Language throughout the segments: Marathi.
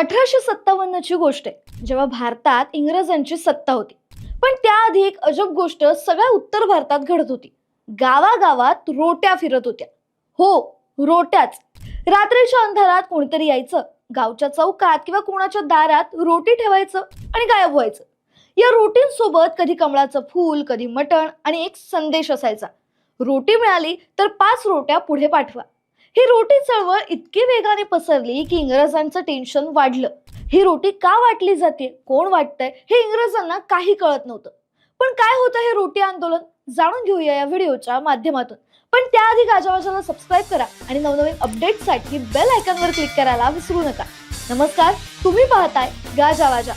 अठराशे सत्तावन्नची गोष्ट आहे. जेव्हा भारतात इंग्रजांची सत्ता होती. पण त्याआधी एक अजब गोष्ट सगळ्या उत्तर भारतात घडत होती. गावागावात रोट्या फिरत होत्या. हो रोट्याच. रात्रीच्या अंधारात कोणीतरी यायचं. गावच्या चौकात किंवा कोणाच्या दारात रोटी ठेवायचं आणि गायब व्हायचं. या रोटींसोबत कधी कमळाचं फूल कधी मटण आणि एक संदेश असायचा. रोटी मिळाली तर पाच रोट्या पुढे पाठवा. ही रोटी चळवळ इतकी वेगाने पसरली की इंग्रजांचं टेन्शन वाढलं. ही रोटी का वाटली जाते? कोण वाटतंय? हे इंग्रजांना काही कळत नव्हतं. पण काय होतं हे रोटी आंदोलन? जाणून घेऊया या व्हिडिओच्या माध्यमातून. पण त्याआधी गाजावाजाला सबस्क्राईब करा आणि नवनवीन अपडेटसाठी बेल आयकॉनवर क्लिक करायला विसरू नका. नमस्कार तुम्ही पाहताय गाजावाजा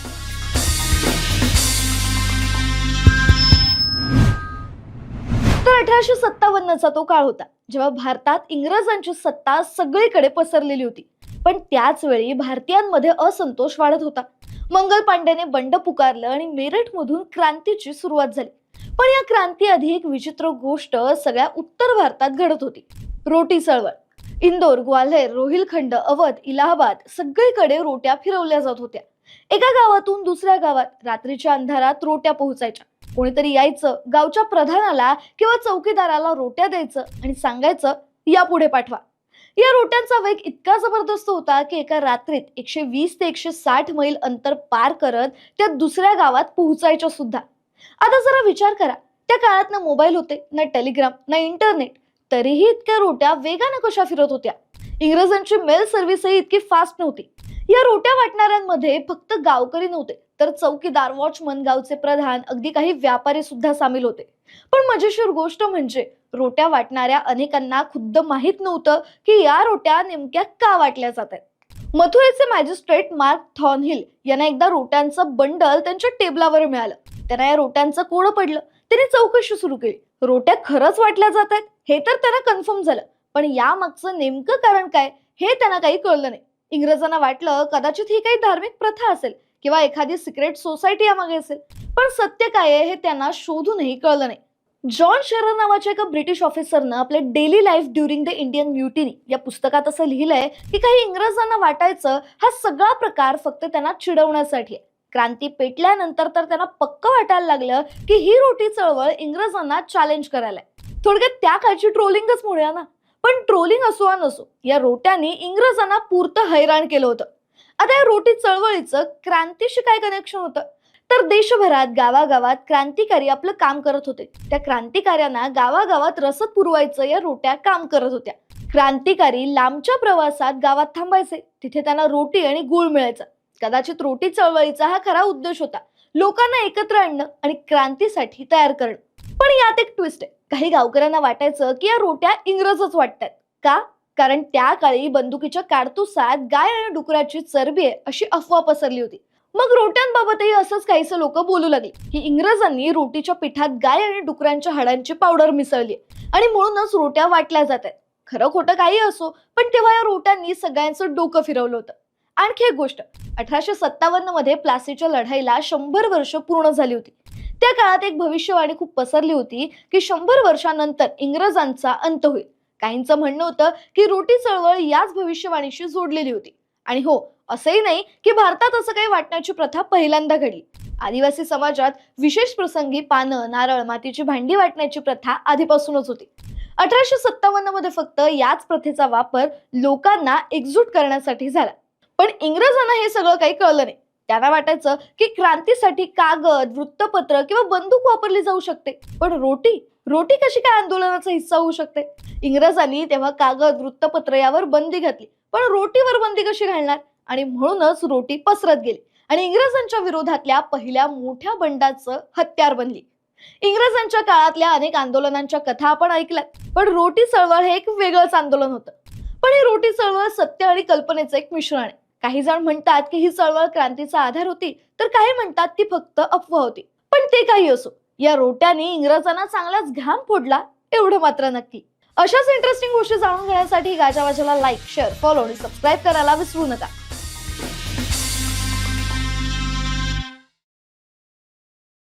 अठराशे सत्तावन्नचा तो काळ होता जेव्हा भारतात इंग्रजांची सत्ता सगळीकडे पसरलेली होती. पण त्याच वेळी भारतीयांमध्ये असंतोष वाढत होता. मंगल पांडेने बंड पुकारलं आणि मेरठमधून क्रांतीची सुरुवात झाली. पण या क्रांती आधी एक विचित्र गोष्ट सगळ्या उत्तर भारतात घडत होती. रोटी चळवळ. इंदोर ग्वाल्हेर रोहिलखंड अवध इलाहाबाद सगळीकडे रोट्या फिरवल्या जात होत्या. एका गावातून दुसऱ्या गावात रात्रीच्या अंधारात रोट्या पोहोचायच्या. कोणीतरी यायचं गावच्या प्रधानाला किंवा चौकीदाराला रोट्या द्यायचं आणि सांगायचं या पुढे पाठवा. या रोट्यांचा वेग इतका जबरदस्त होता की एका रात्रीत एकशे वीस ते एकशे साठ मैल अंतर पार करत त्या दुसऱ्या गावात पोहोचायच्या सुद्धा. आता जरा विचार करा त्या काळात ना मोबाईल होते ना टेलिग्राम ना इंटरनेट तरीही इतक्या रोट्या वेगानं कशा फिरत होत्या? इंग्रजांची मेल सर्व्हिसही इतकी फास्ट नव्हती. या रोट्या वाटणाऱ्यांमध्ये फक्त गावकरी नव्हते तर चौकीदार वॉचमन गावचे प्रधान अगदी काही व्यापारी सुद्धा सामील होते. पण मजेशीर गोष्ट म्हणजे रोट्या वाटणाऱ्या अनेकांना खुद्द माहीत नव्हतं की या रोट्या नेमक्या का वाटल्या जात आहेत. मथुरेचे मॅजिस्ट्रेट मार्क थॉनहिल यांना एकदा रोट्यांचं बंडल त्यांच्या टेबलावर मिळालं. त्यांना या रोट्यांचं कोडं पडलं. त्यांनी चौकशी सुरू केली. रोट्या खरंच वाटल्या जात आहेत? हे तर त्यांना कन्फर्म झालं. पण या मागचं नेमकं कारण काय? हे त्यांना काही कळलं नाही. इंग्रजांना वाटलं कदाचित ही काही धार्मिक प्रथा असेल. किंवा एखादी सिक्रेट सोसायटी यामागे असेल. पण सत्य काय आहे हे त्यांना शोधूनही कळलं नाही. जॉन शेरर नावाच्या एका ब्रिटिश ऑफिसरनं आपले daily life during the Indian mutiny या पुस्तकात असं लिहिलंय की काही इंग्रजांना वाटायचं हा सगळा प्रकार फक्त त्यांना चिडवण्यासाठी आहे. क्रांती पेटल्यानंतर तर त्यांना पक्क वाटायला लागलं की ही रोटी चळवळ इंग्रजांना चॅलेंज करायला आहे. थोडक्यात त्या काळची ट्रोलिंगच म्हणूया ना. पण ट्रोलिंग असो वा नसो या रोट्यांनी इंग्रजांना पुरतं हैराण केलं होतं. आता या रोटी चळवळीचं क्रांतीशी काय कनेक्शन होतं? तर देशभरात गावागावात क्रांतिकारी आपलं काम करत होते. त्या क्रांतिकाऱ्यांना गावागावात रसद पुरवायचं या रोट्या काम करत होत्या. क्रांतिकारी लांबच्या प्रवासात गावात थांबायचे. तिथे त्यांना रोटी आणि गुळ मिळायचा. कदाचित रोटी चळवळीचा हा खरा उद्देश होता. लोकांना एकत्र आणणं आणि क्रांतीसाठी तयार करणं. पण यात एक ट्विस्ट आहे. काही गावकऱ्यांना वाटायचं की या रोट्या इंग्रजच वाटतात. का? कारण त्या काळी बंदुकीच्या काडतुसात गाय आणि डुकराची चरबी आहे अशी अफवा पसरली होती. मग रोट्यांबाबतही असंच काहीस लोक बोलू लागले. की इंग्रजांनी रोटीच्या पिठात गाय आणि डुकरांच्या हाडांची पावडर मिसळली. आणि म्हणूनच रोट्या वाटल्या जात आहेत. खरं खोटं काही असो पण तेव्हा या रोट्यांनी सगळ्यांचं डोकं फिरवलं होतं. आणखी एक गोष्ट अठराशे सत्तावन्नमध्ये प्लासीच्या लढाईला शंभर वर्ष पूर्ण झाली होती. त्या काळात एक भविष्यवाणी खूप पसरली होती की शंभर वर्षानंतर इंग्रजांचा अंत होईल. काहींचं म्हणणं होतं की रोटी चळवळ याच भविष्यवाणीशी जोडलेली होती. आणि हो असंही नाही की भारतात असं काही वाटण्याची प्रथा पहिल्यांदा घडली. आदिवासी समाजात विशेष प्रसंगी पानं नारळ मातीची भांडी वाटण्याची प्रथा आधीपासूनच होती. अठराशे सत्तावन्नमध्ये फक्त याच प्रथेचा वापर लोकांना एकजूट करण्यासाठी झाला. पण इंग्रजांना हे सगळं काही कळलं नाही. त्यांना वाटायचं की क्रांतीसाठी कागद वृत्तपत्र किंवा बंदूक वापरली जाऊ शकते. पण रोटी? रोटी कशी काय आंदोलनाचा हिस्सा होऊ शकते? इंग्रजांनी तेव्हा कागद वृत्तपत्र यावर बंदी घातली. पण रोटीवर बंदी कशी घालणार? आणि म्हणूनच रोटी पसरत गेली. आणि इंग्रजांच्या विरोधातल्या पहिल्या मोठ्या बंडाचं हत्यार बनली. इंग्रजांच्या काळातल्या अनेक आंदोलनांच्या कथा आपण ऐकल्यात. पण रोटी चळवळ हे एक वेगळंच आंदोलन होतं. पण ही रोटी चळवळ सत्य आणि कल्पनेचं एक मिश्रण आहे. काही जण म्हणतात की ही चळवळ क्रांतीचा आधार होती तर काही म्हणतात ती फक्त अफवा होती. पण ते काही असो या रोट्याने इंग्रजांना चांगलाच घाम फोडला एवढं मात्र नक्की. अशाच इंटरेस्टिंग गोष्टी जाणून घेण्यासाठी गाजावाजाला लाईक शेअर फॉलो आणि सबस्क्राईब करायला विसरू नका.